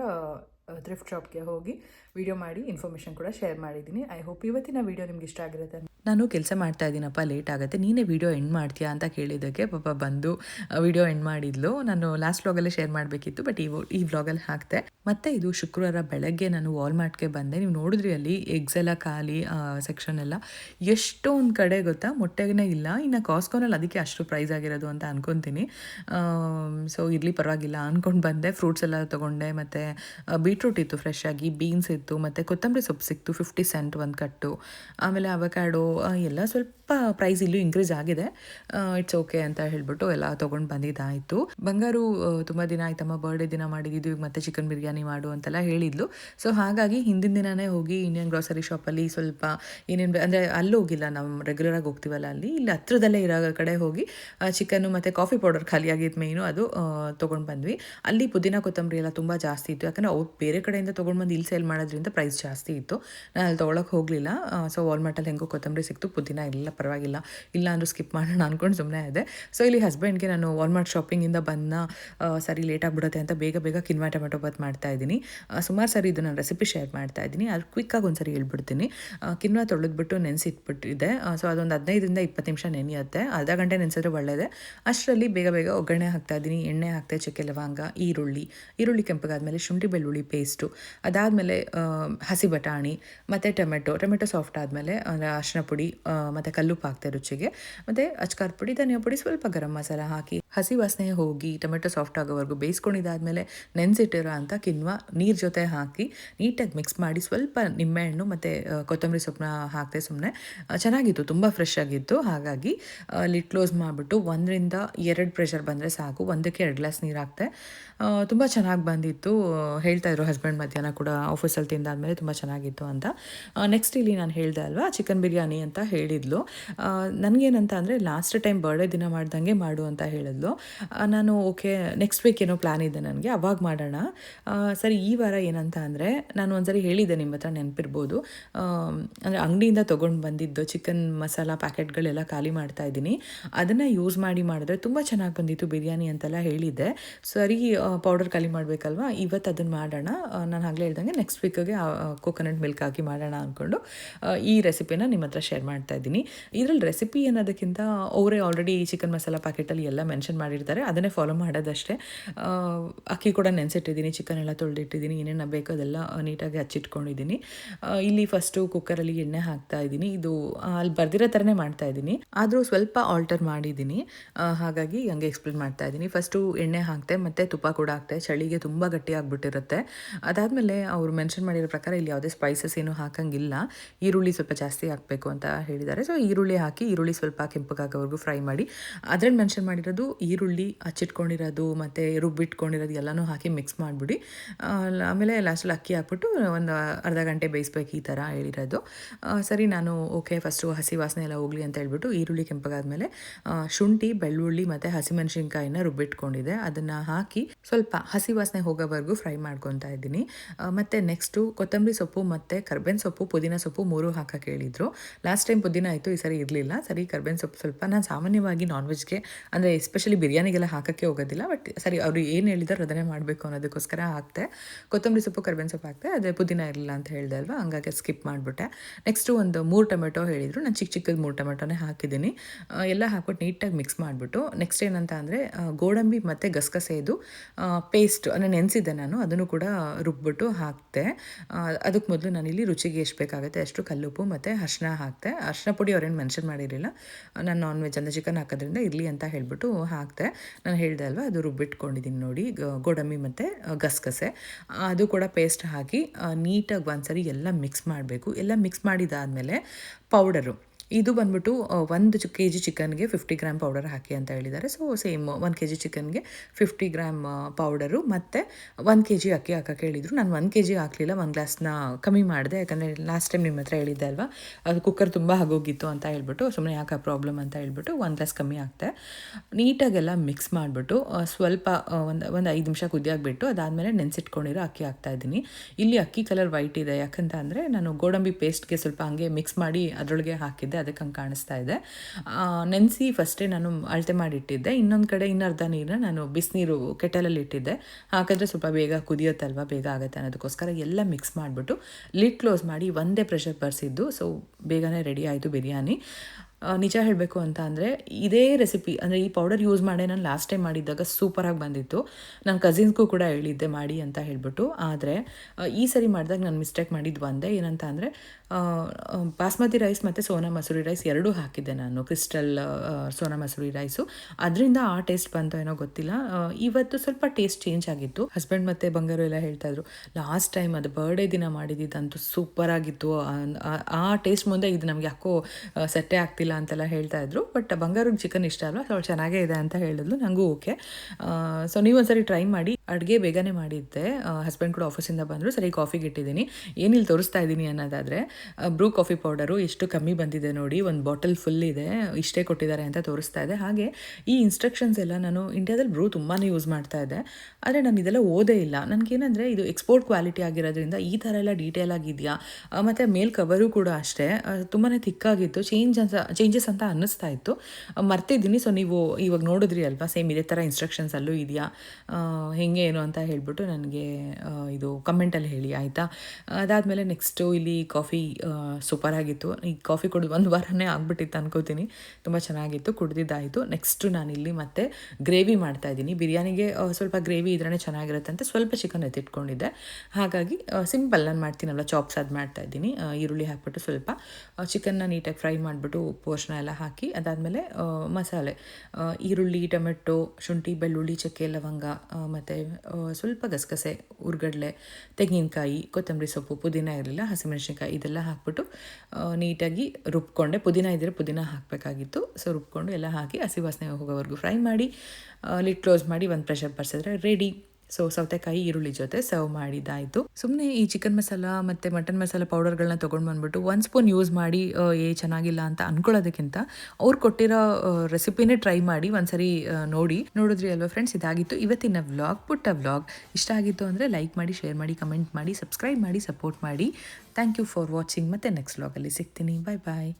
ಥ್ರಿಫ್ಟ್ ಶಾಪ್ಗೆ ಹೋಗಿ ವಿಡಿಯೋ ಮಾಡಿ ಇನ್ಫಾರ್ಮೇಷನ್ ಕೂಡ ಶೇರ್ ಮಾಡಿದ್ದೀನಿ. ಐ ಹೋಪ್ ಇವತ್ತಿನ ವಿಡಿಯೋ ನಿಮ್ಗೆ ಇಷ್ಟ ಆಗಿರುತ್ತೆ. ನಾನು ಕೆಲಸ ಮಾಡ್ತಾ ಇದ್ದೀನಪ್ಪ ಲೇಟ್ ಆಗುತ್ತೆ. ನೀನೇ ವಿಡಿಯೋ ಎಂಡ್ ಮಾಡ್ತೀಯಾ ಅಂತ ಕೇಳಿದ್ದಕ್ಕೆ ಪಾಪ ಬಂದು ವಿಡಿಯೋ ಎಂಡ್ ಮಾಡಿದ್ಲು. ನಾನು ಲಾಸ್ಟ್ ವ್ಲಾಗಲ್ಲೇ ಶೇರ್ ಮಾಡಬೇಕಿತ್ತು ಬಟ್ ಈ ಈ ವ್ಲಾಗಲ್ಲಿ ಹಾಕ್ತೆ. ಮತ್ತೆ ಇದು ಶುಕ್ರವಾರ ಬೆಳಗ್ಗೆ ನಾನು ವಾಲ್ಮಾರ್ಟ್ಗೆ ಬಂದೆ. ನೀವು ನೋಡಿದ್ರಿ ಅಲ್ಲಿ ಎಗ್ಸ್ ಎಲ್ಲ ಖಾಲಿ ಸೆಕ್ಷನ್ ಎಲ್ಲ. ಎಷ್ಟೊಂದು ಕಡೆ ಗೊತ್ತಾ? ಮೊಟ್ಟೆಗೇ ಇಲ್ಲ. ಇನ್ನು ಕಾಸ್ಕೋನಲ್ಲಿ ಅದಕ್ಕೆ ಅಷ್ಟು ಪ್ರೈಸ್ ಆಗಿರೋದು ಅಂತ ಅನ್ಕೊತೀನಿ. ಸೊ ಇರಲಿ ಪರವಾಗಿಲ್ಲ ಅಂದ್ಕೊಂಡು ಬಂದೆ. ಫ್ರೂಟ್ಸ್ ಎಲ್ಲ ತೊಗೊಂಡೆ. ಮತ್ತು ಬೀಟ್ರೂಟ್ ಇತ್ತು ಫ್ರೆಶ್ ಆಗಿ ಬೀನ್ಸ್ ಮತ್ತು ಕೊತ್ತಂಬರಿ ಸೊಪ್ಪು ಸಿಕ್ತು ಫಿಫ್ಟಿ ಸೆಂಟ್ ಒಂದು ಕಟ್ಟು. ಆಮೇಲೆ ಅವಕ್ಯಾಡೋ ಎಲ್ಲ ಸ್ವಲ್ಪ ಪ್ರೈಸ್ ಇಲ್ಲೂ ಇನ್ಕ್ರೀಸ್ ಆಗಿದೆ. ಇಟ್ಸ್ ಓಕೆ ಅಂತ ಹೇಳ್ಬಿಟ್ಟು ಎಲ್ಲ ತೊಗೊಂಡು ಬಂದಿದ್ದಾಯಿತು. ಬಂಗಾರು ತುಂಬ ದಿನ ಆಯ್ತಮ್ಮ ಬರ್ಡೇ ದಿನ ಮಾಡಿದ್ದು ಈಗ ಮತ್ತೆ ಚಿಕನ್ ಬಿರಿಯಾನಿ ಮಾಡು ಅಂತೆಲ್ಲ ಹೇಳಿದ್ಲು. ಸೊ ಹಾಗಾಗಿ ಹಿಂದಿನ ದಿನನೇ ಹೋಗಿ ಇಂಡಿಯನ್ ಗ್ರಾಸರಿ ಶಾಪಲ್ಲಿ ಸ್ವಲ್ಪ ಏನೇನು ಅಂದರೆ ಅಲ್ಲಿ ಹೋಗಿಲ್ಲ ನಾವು ರೆಗ್ಯುಲರಾಗಿ ಹೋಗ್ತೀವಲ್ಲ ಅಲ್ಲಿ. ಇಲ್ಲಿ ಹತ್ರದಲ್ಲೇ ಇರೋ ಕಡೆ ಹೋಗಿ ಚಿಕನ್ನು ಮತ್ತು ಕಾಫಿ ಪೌಡರ್ ಖಾಲಿಯಾಗಿದ್ದು ಮೇಯ್ನು ಅದು ತೊಗೊಂಡು ಬಂದ್ವಿ. ಅಲ್ಲಿ ಪುದೀನ ಕೊತ್ತಂಬರಿ ಎಲ್ಲ ತುಂಬ ಜಾಸ್ತಿ ಇತ್ತು. ಯಾಕಂದರೆ ಅವ್ರು ಬೇರೆ ಕಡೆಯಿಂದ ತೊಗೊಂಡು ಬಂದು ಇಲ್ಲಿ ಸೇಲ್ ಮಾಡೋದ್ರಿಂದ ಪ್ರೈಸ್ ಜಾಸ್ತಿ ಇತ್ತು. ನಾನು ಅಲ್ಲಿ ತೊಗೊಳಕ್ಕೆ ಹೋಗಲಿಲ್ಲ. ಸೊ ವಾಲ್ಮಾರ್ಟಲ್ಲಿ ಹೆಂಗೋ ಕೊತ್ತಂಬರಿ ಸಿಕ್ತು. ಪುದೀನ ಇರಲಿಲ್ಲ ಪರವಾಗಿಲ್ಲ. ಇಲ್ಲ ಅಂದರೂ ಸ್ಕಿಪ್ ಮಾಡೋಣ ಅಂದ್ಕೊಂಡು ಸುಮ್ಮನೆ ಇದೆ ಸೊ ಇಲ್ಲಿ ಹಸ್ಬೆಂಡ್ಗೆ ನಾನು ವಾಲ್ಮಾರ್ಟ್ ಶಾಪಿಂಗಿಂದ ಬಂದ ಸರಿ ಲೇಟ್ ಆಗಿಬಿಡುತ್ತೆ ಅಂತ ಬೇಗ ಬೇಗ ಕಿನ್ವಾ ಟೊಮೆಟೊ ಬಾತ್ ಮಾಡ್ತಾ ಇದ್ದೀನಿ. ಸುಮಾರು ಸರಿ ಇದು ನಾನು ರೆಸಿಪಿ ಶೇರ್ ಮಾಡ್ತಾ ಇದ್ದೀನಿ. ಅದು ಕ್ವಿಕ್ಕಾಗಿ ಒಂದು ಸರಿ ಹೇಳ್ಬಿಡ್ತೀನಿ. ಕಿನ್ವ ಕಿನ್ವಾ ತೊಳೆದ್ಬಿಟ್ಟು ನೆನೆಸಿಟ್ಬಿಟ್ಟಿದೆ. ಸೊ ಅದೊಂದು ಹದಿನೈದರಿಂದ ಇಪ್ಪತ್ತು ನಿಮಿಷ ನೆನೆಯುತ್ತೆ. ಅರ್ಧ ಗಂಟೆ ನೆನೆಸಿದ್ರೆ ಒಳ್ಳೆಯದೇ ಅಷ್ಟರಲ್ಲಿ ಬೇಗ ಬೇಗ ಒಗ್ಗರಣೆ ಹಾಕ್ತಾ ಇದ್ದೀನಿ. ಎಣ್ಣೆ ಹಾಕ್ತೆ ಚಕ್ಕೆ ಲವಂಗ, ಈರುಳ್ಳಿ. ಈರುಳ್ಳಿ ಕೆಂಪಗಾದ್ಮೇಲೆ ಶುಂಠಿ ಬೆಳ್ಳುಳ್ಳಿ ಪೇಸ್ಟು ಅದಾದಮೇಲೆ ಹಸಿ ಬಟಾಣಿ, ಮತ್ತು ಟೊಮೆಟೊ ಟೊಮೆಟೊ ಸಾಫ್ಟ್ ಆದಮೇಲೆ ಅರಿಶಿನ ಪುಡಿ ಮತ್ತು ಕಲ್ಲುಪ್ಪು ಹಾಕ್ತೆ ರುಚಿಗೆ, ಮತ್ತು ಅಚ್ಕಾರ ಪುಡಿ, ಧನಿಯಾ ಪುಡಿ ಸ್ವಲ್ಪ ಗರಂ ಮಸಾಲ ಹಾಕಿ, ಹಸಿ ವಾಸನೆ ಹೋಗಿ ಟೊಮೆಟೊ ಸಾಫ್ಟ್ ಆಗೋವರೆಗೂ ಬೇಯಿಸ್ಕೊಂಡಿದ್ದಾದಮೇಲೆ ನೆನೆಸಿಟ್ಟಿರೋ ಅಂತ ಕಿನ್ವ ನೀರು ಜೊತೆ ಹಾಕಿ ನೀಟಾಗಿ ಮಿಕ್ಸ್ ಮಾಡಿ ಸ್ವಲ್ಪ ನಿಂಬೆಹಣ್ಣು ಮತ್ತು ಕೊತ್ತಂಬರಿ ಸೊಪ್ಪನ್ನ ಹಾಕಿದೆ ಸುಮ್ಮನೆ ಚೆನ್ನಾಗಿತ್ತು, ತುಂಬ ಫ್ರೆಶ್ ಆಗಿತ್ತು. ಹಾಗಾಗಿ ಲಿಟ್ ಕ್ಲೋಸ್ ಮಾಡಿಬಿಟ್ಟು ಒಂದರಿಂದ ಎರಡು ಪ್ರೆಷರ್ ಬಂದರೆ ಸಾಕು, ಒಂದಕ್ಕೆ ಎರಡು ಗ್ಲಾಸ್ ನೀರು ಹಾಕ್ತೆ ತುಂಬ ಚೆನ್ನಾಗಿ ಬಂದಿತ್ತು. ಹೇಳ್ತಾ ಇದ್ರು ಹಸ್ಬೆಂಡ್ ಮಧ್ಯಾಹ್ನ ಕೂಡ ಆಫೀಸಲ್ಲಿ ತಿಂದಾದಮೇಲೆ ತುಂಬ ಚೆನ್ನಾಗಿತ್ತು ಅಂತ. ನೆಕ್ಸ್ಟ್ ಇಲ್ಲಿ ನಾನು ಹೇಳಿದೆ ಅಲ್ವಾ ಚಿಕನ್ ಬಿರಿಯಾನಿ ಅಂತ ಹೇಳಿದ್ಲು. ನನಗೇನಂತ ಅಂದರೆ ಲಾಸ್ಟ್ ಟೈಮ್ ಬರ್ಡೇ ದಿನ ಮಾಡ್ದಂಗೆ ಮಾಡು ಅಂತ ಹೇಳಿದ್ಲು. ನಾನು ಓಕೆ ನೆಕ್ಸ್ಟ್ ವೀಕ್ ಏನೋ ಪ್ಲ್ಯಾನ್ ಇದೆ ನನಗೆ, ಅವಾಗ ಮಾಡೋಣ. ಸರಿ, ಈ ವಾರ ಏನಂತ ಅಂದರೆ ನಾನು ಒಂದ್ಸರಿ ಹೇಳಿದ್ದೆ ನಿಮ್ಮ ಹತ್ರ ನೆನಪಿರ್ಬೋದು. ಅಂದರೆ ಅಂಗಡಿಯಿಂದ ತೊಗೊಂಡು ಬಂದಿದ್ದು ಚಿಕನ್ ಮಸಾಲ ಪ್ಯಾಕೆಟ್ಗಳೆಲ್ಲ ಖಾಲಿ ಮಾಡ್ತಾ ಇದ್ದೀನಿ. ಅದನ್ನು ಯೂಸ್ ಮಾಡಿ ಮಾಡಿದ್ರೆ ತುಂಬ ಚೆನ್ನಾಗಿ ಬಂದಿತ್ತು ಬಿರಿಯಾನಿ ಅಂತೆಲ್ಲ ಹೇಳಿದ್ದೆ. ಸರಿ ಪೌಡರ್ ಖಾಲಿ ಮಾಡಬೇಕಲ್ವಾ? ಇವತ್ತು ಅದನ್ನು ಮಾಡೋಣ. ನಾನು ಆಗಲೇ ಹೇಳ್ದಂಗೆ ನೆಕ್ಸ್ಟ್ ವೀಕಿಗೆ ಕೋಕೋನಟ್ ಮಿಲ್ಕ್ ಹಾಕಿ ಮಾಡೋಣ ಅಂದ್ಕೊಂಡು ಈ ರೆಸಿಪಿನ ನಿಮ್ಮ ಹತ್ರ ಶೇರ್ ಮಾಡ್ತಾ ಇದ್ದೀನಿ. ಇದರಲ್ಲಿ ರೆಸಿಪಿ ಅನ್ನೋದಕ್ಕಿಂತ ಅವರೇ ಆಲ್ರೆಡಿ ಚಿಕನ್ ಮಸಾಲ ಪ್ಯಾಕೆಟಲ್ಲಿ ಎಲ್ಲ ಮೆನ್ಷನ್ ಮಾಡಿರ್ತಾರೆ. ಅದನ್ನೇ ಫಾಲೋ ಮಾಡೋದಷ್ಟೇ. ಅಕ್ಕಿ ಕೂಡ ನೆನೆಸಿಟ್ಟಿದ್ದೀನಿ ಚಿಕನ್ ಎಲ್ಲ ತೊಳೆದಿಟ್ಟಿದ್ದೀನಿ, ಏನೇನು ಬೇಕೋ ಅದೆಲ್ಲ ನೀಟಾಗಿ ಹಚ್ಚಿಟ್ಕೊಂಡಿದ್ದೀನಿ. ಇಲ್ಲಿ ಫಸ್ಟು ಕುಕ್ಕರಲ್ಲಿ ಎಣ್ಣೆ ಹಾಕ್ತಾ ಇದ್ದೀನಿ. ಇದು ಅಲ್ಲಿ ಬರ್ದಿರೋ ಥರನೇ ಮಾಡ್ತಾ ಇದ್ದೀನಿ. ಆದರೂ ಸ್ವಲ್ಪ ಆಲ್ಟರ್ ಮಾಡಿದ್ದೀನಿ. ಹಾಗಾಗಿ ಹಂಗೆ ಎಕ್ಸ್ಪ್ಲೇನ್ ಮಾಡ್ತಾ ಇದ್ದೀನಿ. ಫಸ್ಟು ಎಣ್ಣೆ ಹಾಕ್ತೆ, ಮತ್ತು ತುಪ್ಪ ಕೂಡ ಹಾಕ್ತೆ ಚಳಿಗೆ ತುಂಬ ಗಟ್ಟಿ ಆಗಿಬಿಟ್ಟಿರುತ್ತೆ ಅದಾದಮೇಲೆ ಅವರು ಮೆನ್ಷನ್ ಮಾಡಿರೋ ಪ್ರಕಾರ ಇಲ್ಲಿ ಯಾವುದೇ ಸ್ಪೈಸಸ್ ಏನು ಹಾಕಂಗಿಲ್ಲ. ಈರುಳ್ಳಿ ಸ್ವಲ್ಪ ಜಾಸ್ತಿ ಹಾಕಬೇಕು ಅಂತ ಹೇಳಿದ್ದಾರೆ. ಸೊ ಈರುಳ್ಳಿ ಹಾಕಿ, ಈರುಳ್ಳಿ ಸ್ವಲ್ಪ ಕೆಂಪಗಾಗೋವರೆಗೂ ಫ್ರೈ ಮಾಡಿ. ಅದ್ರಲ್ಲಿ ಮೆನ್ಷನ್ ಮಾಡಿರೋದು ಈರುಳ್ಳಿ ಹಚ್ಚಿಟ್ಕೊಂಡಿರೋದು, ಮತ್ತು ರುಬ್ಬಿಟ್ಕೊಂಡಿರೋದು ಎಲ್ಲನೂ ಹಾಕಿ ಮಿಕ್ಸ್ ಮಾಡಿಬಿಡಿ. ಆಮೇಲೆ ಲಾಸ್ಟಲ್ಲಿ ಅಕ್ಕಿ ಹಾಕ್ಬಿಟ್ಟು ಒಂದು ಅರ್ಧ ಗಂಟೆ ಬೇಯಿಸ್ಬೇಕು ಈ ಥರ ಹೇಳಿರೋದು. ಸರಿ, ನಾನು ಓಕೆ ಫಸ್ಟು ಹಸಿ ವಾಸನೆ ಎಲ್ಲ ಹೋಗಲಿ ಅಂತ ಹೇಳ್ಬಿಟ್ಟು ಈರುಳ್ಳಿ ಕೆಂಪಗಾದ್ಮೇಲೆ ಮೇಲೆ ಶುಂಠಿ, ಬೆಳ್ಳುಳ್ಳಿ ಮತ್ತು ಹಸಿಮೆಣಸಿನ್ಕಾಯಿನ ರುಬ್ಬಿಟ್ಕೊಂಡಿದೆ ಅದನ್ನು ಹಾಕಿ ಸ್ವಲ್ಪ ಹಸಿ ವಾಸನೆ ಹೋಗೋವರೆಗೂ ಫ್ರೈ ಮಾಡ್ಕೊತಾ ಇದ್ದೀನಿ. ಮತ್ತು ನೆಕ್ಸ್ಟು ಕೊತ್ತಂಬರಿ ಸೊಪ್ಪು ಮತ್ತು ಕರ್ಬೇನ್ ಸೊಪ್ಪು, ಪುದೀನ ಸೊಪ್ಪು ಮೂರು ಹಾಕಕ್ಕೆ ಹೇಳಿದರು. ಲಾಸ್ಟ್ ಟೈಮ್ ಪುದೀನ ಆಯಿತು, ಈ ಸರಿ ಇರಲಿಲ್ಲ. ಸರಿ ಕರ್ಬೇನ್ ಸೊಪ್ಪು ಸ್ವಲ್ಪ ನಾನು ಸಾಮಾನ್ಯವಾಗಿ ನಾನ್ ವೆಜ್ಗೆ ಅಂದರೆ ಎಸ್ಪೆಷಲಿ ಬಿರಿಯಾನಿಗೆಲ್ಲ ಹಾಕೋಕ್ಕೆ ಹೋಗೋದಿಲ್ಲ ಬಟ್ ಸರಿ ಅವರು ಏನು ಹೇಳಿದ್ರು ಅದನ್ನೇ ಮಾಡಬೇಕು ಅನ್ನೋದಕ್ಕೋಸ್ಕರ ಹಾಕ್ತೆ ಕೊತ್ತಂಬರಿ ಸೊಪ್ಪು ಕರ್ಬೇನ್ ಸೊಪ್ಪು ಹಾಕ್ತೆ ಅದೇ ಪುದೀನ ಇರಲಿಲ್ಲ ಅಂತ ಹೇಳಿದೆ ಅಲ್ವಾ, ಹಂಗಾಗಿ ಸ್ಕಿಪ್ ಮಾಡಿಬಿಟ್ಟೆ. ನೆಕ್ಸ್ಟು ಒಂದು ಮೂರು ಟೊಮೆಟೊ ಹೇಳಿದರು, ನಾನು ಚಿಕ್ಕ ಚಿಕ್ಕದು ಮೂರು ಟೊಮೆಟೊನೇ ಹಾಕಿದ್ದೀನಿ. ಎಲ್ಲ ಹಾಕ್ಬಿಟ್ಟು ನೀಟಾಗಿ ಮಿಕ್ಸ್ ಮಾಡಿಬಿಟ್ಟು ನೆಕ್ಸ್ಟ್ ಏನಂತ ಅಂದರೆ ಗೋಡಂಬಿ ಮತ್ತು ಗಸಗಸೆದು ಪೇಸ್ಟ್ ಅಂದರೆ ನೆನೆಸಿದ್ದೆ ನಾನು, ಅದನ್ನು ಕೂಡ ರುಬ್ಬಿಟ್ಟು ಹಾಕ್ತೆ. ಅದಕ್ಕೆ ಮೊದಲು ನಾನಿಲ್ಲಿ ರುಚಿಗೆ ಎಷ್ಟು ಬೇಕಾಗುತ್ತೆ ಅಷ್ಟು ಕಲ್ಲುಪ್ಪು ಮತ್ತು ಅರ್ಶಿನ ಹಾಕ್ತೆ. ಅರ್ಶಿನ ಪುಡಿ ಅವ್ರೇನು ಮೆನ್ಷನ್ ಮಾಡಿರಲಿಲ್ಲ. ನಾನು ನಾನ್ ವೆಜ್ ಅಂದರೆ ಚಿಕನ್ ಹಾಕೋದ್ರಿಂದ ಇರಲಿ ಅಂತ ಹೇಳಿಬಿಟ್ಟು ಹಾಕ್ತೆ. ನಾನು ಹೇಳಿದೆ ಅಲ್ವಾ, ಅದು ರುಬ್ಬಿಟ್ಕೊಂಡಿದ್ದೀನಿ ನೋಡಿ ಗೋಡಂಬಿ ಮತ್ತು ಗಸಗಸೆ. ಅದು ಕೂಡ ಪೇಸ್ಟ್ ಹಾಕಿ ನೀಟಾಗಿ ಒಂದ್ಸರಿ ಎಲ್ಲ ಮಿಕ್ಸ್ ಮಾಡಬೇಕು. ಎಲ್ಲ ಮಿಕ್ಸ್ ಮಾಡಿದಾದಮೇಲೆ ಪೌಡರು ಇದು ಬಂದ್ಬಿಟ್ಟು ಒಂದು ಕೆ ಜಿ ಚಿಕನ್ಗೆ ಫಿಫ್ಟಿ ಗ್ರಾಮ್ ಪೌಡರ್ ಹಾಕಿ ಅಂತ ಹೇಳಿದ್ದಾರೆ. ಸೊ ಸೇಮ್ ಒಂದು ಕೆ ಜಿ ಚಿಕನ್ಗೆ ಫಿಫ್ಟಿ ಗ್ರಾಮ್ ಪೌಡರು. ಮತ್ತು ಒಂದು ಕೆ ಜಿ ಅಕ್ಕಿ ಹಾಕೋಕ್ಕೆ ಹೇಳಿದರು ನಾನು ಒಂದು ಕೆ ಜಿ ಹಾಕಲಿಲ್ಲ, ಒಂದು ಗ್ಲಾಸ್ನ ಕಮ್ಮಿ ಮಾಡಿದೆ. ಯಾಕಂದರೆ ಲಾಸ್ಟ್ ಟೈಮ್ ನಿಮ್ಮ ಹತ್ರ ಹೇಳಿದ್ದೆ ಅಲ್ವಾ? ಅದು ಕುಕ್ಕರ್ ತುಂಬ ಆಗೋಗಿತ್ತು ಅಂತ ಹೇಳ್ಬಿಟ್ಟು ಸುಮ್ಮನೆ ಯಾಕೆ ಪ್ರಾಬ್ಲಮ್ ಅಂತ ಹೇಳ್ಬಿಟ್ಟು ಒಂದು ಗ್ಲಾಸ್ ಕಮ್ಮಿ ಹಾಕ್ತೆ ನೀಟಾಗೆಲ್ಲ ಮಿಕ್ಸ್ ಮಾಡಿಬಿಟ್ಟು ಸ್ವಲ್ಪ ಒಂದು ಒಂದು ಐದು ನಿಮಿಷ ಕುದಿಯಾಗ್ಬಿಟ್ಟು ಅದಾದಮೇಲೆ ನೆನೆಸಿಟ್ಕೊಂಡಿರೋ ಅಕ್ಕಿ ಹಾಕ್ತಾ ಇದ್ದೀನಿ. ಇಲ್ಲಿ ಅಕ್ಕಿ ಕಲರ್ ವೈಟ್ ಇದೆ. ಯಾಕಂತ ಅಂದರೆ ನಾನು ಗೋಡಂಬಿ ಪೇಸ್ಟ್ಗೆ ಸ್ವಲ್ಪ ಹಂಗೆ ಮಿಕ್ಸ್ ಮಾಡಿ ಅದರೊಳಗೆ ಹಾಕಿದ್ದೆ. ಅದಕ್ಕೆ ಹಂಗೆ ಕಾಣಿಸ್ತಾ ಇದೆ. ನೆನೆಸಿ ಫಸ್ಟೇ ನಾನು ಅಳತೆ ಮಾಡಿಟ್ಟಿದ್ದೆ. ಇನ್ನೊಂದು ಕಡೆ ಇನ್ನರ್ಧ ನೀರನ್ನ ನಾನು ಬಿಸಿನೀರು ಕೆಟಲಲ್ಲಿ ಇಟ್ಟಿದ್ದೆ. ಹಾಕಿದ್ರೆ ಸ್ವಲ್ಪ ಬೇಗ ಕುದಿಯುತ್ತಲ್ವ, ಬೇಗ ಆಗುತ್ತೆ ಅನ್ನೋದಕ್ಕೋಸ್ಕರ ಎಲ್ಲ ಮಿಕ್ಸ್ ಮಾಡಿಬಿಟ್ಟು ಲಿಡ್ ಕ್ಲೋಸ್ ಮಾಡಿ ಒಂದೇ ಪ್ರೆಷರ್ ಬರ್ಸಿದ್ದು. ಸೊ ಬೇಗನೆ ರೆಡಿ ಆಯಿತು ಬಿರಿಯಾನಿ. ನಿಜ ಹೇಳಬೇಕು ಅಂತ ಅಂದರೆ ಇದೇ ರೆಸಿಪಿ ಅಂದರೆ ಈ ಪೌಡರ್ ಯೂಸ್ ಮಾಡೇ ನಾನು ಲಾಸ್ಟ್ ಟೈಮ್ ಮಾಡಿದ್ದಾಗ ಸೂಪರಾಗಿ ಬಂದಿತ್ತು. ನನ್ನ ಕಸಿನ್ಸ್ಗೂ ಕೂಡ ಹೇಳಿದ್ದೆ, ಮಾಡಿ ಅಂತ ಹೇಳ್ಬಿಟ್ಟು. ಆದರೆ ಈ ಸರಿ ಮಾಡಿದಾಗ ನಾನು ಮಿಸ್ಟೇಕ್ ಮಾಡಿದ್ದು ಒಂದೇ ಏನಂತ ಅಂದರೆ ಬಾಸ್ಮತಿ ರೈಸ್ ಮತ್ತು ಸೋನಾ ಮಸೂರಿ ರೈಸ್ ಎರಡೂ ಹಾಕಿದ್ದೆ ನಾನು. ಕ್ರಿಸ್ಟಲ್ ಸೋನಾ ಮಸೂರಿ ರೈಸು ಅದರಿಂದ ಆ ಟೇಸ್ಟ್ ಬಂತು ಏನೋ ಗೊತ್ತಿಲ್ಲ. ಇವತ್ತು ಸ್ವಲ್ಪ ಟೇಸ್ಟ್ ಚೇಂಜ್ ಆಗಿತ್ತು. ಹಸ್ಬೆಂಡ್ ಮತ್ತು ಬಂಗಾರು ಎಲ್ಲ ಹೇಳ್ತಾಯಿದ್ರು ಲಾಸ್ಟ್ ಟೈಮ್ ಅದು ಬರ್ಡೇ ದಿನ ಮಾಡಿದ್ದಂತೂ ಸೂಪರಾಗಿತ್ತು ಆ- ಟೇಸ್ಟ್ ಮುಂದೆ ಇದು ನಮಗೆ ಯಾಕೋ ಸೆಟ್ಟೇ ಆಗ್ತಿಲ್ಲ ಅಂತೆಲ್ಲ ಹೇಳ್ತಾ ಇದ್ರು. ಬಟ್ ಬಂಗಾರಿಗೆ ಚಿಕನ್ ಇಷ್ಟ ಅಲ್ವಾ? ಸ್ವಲ್ಪ ಚೆನ್ನಾಗೇ ಇದೆ ಅಂತ ಹೇಳಿದ್ಲು. ನನಗೂ ಓಕೆ ಸೊ ನೀವು ಒಂದ್ಸರಿ ಟ್ರೈ ಮಾಡಿ. ಅಡುಗೆ ಬೇಗನೆ ಮಾಡಿದ್ದೆ. ಹಸ್ಬೆಂಡ್ ಕೂಡ ಆಫೀಸಿಂದ ಬಂದರು. ಸರಿ ಕಾಫಿಗೆ ಇಟ್ಟಿದ್ದೀನಿ ಏನಿಲ್ಲಿ ತೋರಿಸ್ತಾ ಇದ್ದೀನಿ ಅನ್ನೋದಾದರೆ ಬ್ರೂ ಕಾಫಿ ಪೌಡರು ಎಷ್ಟು ಕಮ್ಮಿ ಬಂದಿದೆ ನೋಡಿ. ಒಂದು ಬಾಟಲ್ ಫುಲ್ ಇದೆ. ಇಷ್ಟೇ ಕೊಟ್ಟಿದ್ದಾರೆ ಅಂತ ತೋರಿಸ್ತಾ ಇದೆ. ಹಾಗೆ, ಈ ಇನ್ಸ್ಟ್ರಕ್ಷನ್ಸ್ ಎಲ್ಲ ನಾನು ಇಂಡಿಯಾದಲ್ಲಿ ಬ್ರೂ ತುಂಬಾ ಯೂಸ್ ಮಾಡ್ತಾ ಇದ್ದೆ. ಆದರೆ ನಾನು ಇದೆಲ್ಲ ಓದೇ ಇಲ್ಲ. ನನಗೇನಂದರೆ, ಇದು ಎಕ್ಸ್ಪೋರ್ಟ್ ಕ್ವಾಲಿಟಿ ಆಗಿರೋದ್ರಿಂದ ಈ ಥರ ಎಲ್ಲ ಡೀಟೇಲ್ ಆಗಿದೆಯಾ? ಮತ್ತು ಮೇಲ್ ಕವರು ಕೂಡ ಅಷ್ಟೇ. ತುಂಬಾ ಥಿಕ್ಕಾಗಿತ್ತು ಚೇಂಜ್ ಅಂತ ಚೇಂಜಸ್ ಅಂತ ಅನ್ನಿಸ್ತಾ ಇತ್ತು. ಮರ್ತಿದ್ದೀನಿ. ಸೊ ನೀವು ಇವಾಗ ನೋಡಿದ್ರಿ ಅಲ್ವಾ? ಸೇಮ್ ಇದೇ ಥರ ಇನ್ಸ್ಟ್ರಕ್ಷನ್ಸ್ ಅಲ್ಲೂ ಇದೆಯಾ? ಹೇಗೆ ಏನು ಅಂತ ಹೇಳಿಬಿಟ್ಟು ನನಗೆ ಇದು ಕಮೆಂಟಲ್ಲಿ ಹೇಳಿ ಆಯಿತಾ? ಅದಾದಮೇಲೆ ನೆಕ್ಸ್ಟು ಇಲ್ಲಿ ಕಾಫಿ ಸೂಪರ್ ಆಗಿತ್ತು. ಈ ಕಾಫಿ ಕುಡಿದು ಒಂದು ವಾರನೇ ಆಗ್ಬಿಟ್ಟಿತ್ತು ಅನ್ಕೋತೀನಿ. ತುಂಬ ಚೆನ್ನಾಗಿತ್ತು ಕುಡ್ದಿದ್ದಾಯಿತು. ನೆಕ್ಸ್ಟು ನಾನಿಲ್ಲಿ ಮತ್ತೆ ಗ್ರೇವಿ ಮಾಡ್ತಾ ಇದ್ದೀನಿ. ಬಿರಿಯಾನಿಗೆ ಸ್ವಲ್ಪ ಗ್ರೇವಿ ಇದ್ರೇ ಚೆನ್ನಾಗಿರುತ್ತೆ ಅಂತ ಸ್ವಲ್ಪ ಚಿಕನ್ ಎತ್ತಿಟ್ಕೊಂಡಿದ್ದೆ ಹಾಗಾಗಿ ಸಿಂಪಲ್ ನಾನು ಮಾಡ್ತೀನಲ್ಲ ಚಾಪ್ಸ್ ಅದು ಮಾಡ್ತಾ ಇದ್ದೀನಿ. ಆ, ಈರುಳ್ಳಿ ಹಾಕ್ಬಿಟ್ಟು ಸ್ವಲ್ಪ ಚಿಕನ್ನ ನೀಟಾಗಿ ಫ್ರೈ ಮಾಡಿಬಿಟ್ಟು ಅರಿಶಿನ ಎಲ್ಲ ಹಾಕಿ ಅದಾದಮೇಲೆ ಮಸಾಲೆ ಈರುಳ್ಳಿ, ಟೊಮೆಟೊ, ಶುಂಠಿ, ಬೆಳ್ಳುಳ್ಳಿ, ಚಕ್ಕೆ, ಲವಂಗ ಮತ್ತು ಸ್ವಲ್ಪ ಗಸಗಸೆ, ಉರ್ಗಡ್ಲೆ, ತೆಂಗಿನಕಾಯಿ, ಕೊತ್ತಂಬರಿ ಸೊಪ್ಪು, ಪುದೀನ ಇರಲಿಲ್ಲ, ಹಸಿಮೆಣಸಿನ್ಕಾಯಿ ಇದೆಲ್ಲ ಹಾಕ್ಬಿಟ್ಟು ನೀಟಾಗಿ ರುಬ್ಕೊಂಡೆ. ಪುದೀನ ಇದ್ದರೆ ಪುದೀನ ಹಾಕಬೇಕಾಗಿತ್ತು. ಸೊ ರುಬ್ಕೊಂಡು ಎಲ್ಲ ಹಾಕಿ ಹಸಿ ವಾಸನೆ ಹೋಗೋವರೆಗೂ ಫ್ರೈ ಮಾಡಿ ಲಿಟ್ ಕ್ಲೋಸ್ ಮಾಡಿ, ಒಂದು ಪ್ರೆಷರ್ ಬರ್ಸಿದ್ರೆ ರೆಡಿ ಸೊ ಸೌತೆಕಾಯಿ ಈರುಳ್ಳಿ ಜೊತೆ ಸರ್ವ್ ಮಾಡಿದ್ದಾಯಿತು. ಸುಮ್ಮನೆ ಈ ಚಿಕನ್ ಮಸಾಲ ಮತ್ತು ಮಟನ್ ಮಸಾಲ ಪೌಡರ್ಗಳನ್ನ ತೊಗೊಂಡು ಬಂದ್ಬಿಟ್ಟು ಒಂದು ಸ್ಪೂನ್ ಯೂಸ್ ಮಾಡಿ ಏ, ಚೆನ್ನಾಗಿಲ್ಲ ಅಂತ ಅನ್ಕೊಳ್ಳೋದಕ್ಕಿಂತ ಅವ್ರು ಕೊಟ್ಟಿರೋ ರೆಸಿಪಿನೇ ಟ್ರೈ ಮಾಡಿ ಒಂದ್ಸರಿ ನೋಡಿ. ನೋಡಿದ್ರಿ ಅಲ್ವಾ ಫ್ರೆಂಡ್ಸ್ ಇದಾಗಿತ್ತು. ಇವತ್ತಿನ ವ್ಲಾಗ್ ಪುಟ್ಟ ವ್ಲಾಗ್ ಇಷ್ಟ ಆಗಿತ್ತು ಅಂದರೆ ಲೈಕ್ ಮಾಡಿ ಶೇರ್ ಮಾಡಿ ಕಮೆಂಟ್ ಮಾಡಿ ಸಬ್ಸ್ಕ್ರೈಬ್ ಮಾಡಿ ಸಪೋರ್ಟ್ ಮಾಡಿ. ಥ್ಯಾಂಕ್ ಯು ಫಾರ್ ವಾಚಿಂಗ್ ಮತ್ತೆ ನೆಕ್ಸ್ಟ್ ವ್ಲಾಗಲ್ಲಿ ಸಿಗ್ತೀನಿ. ಬಾಯ್ ಬಾಯ್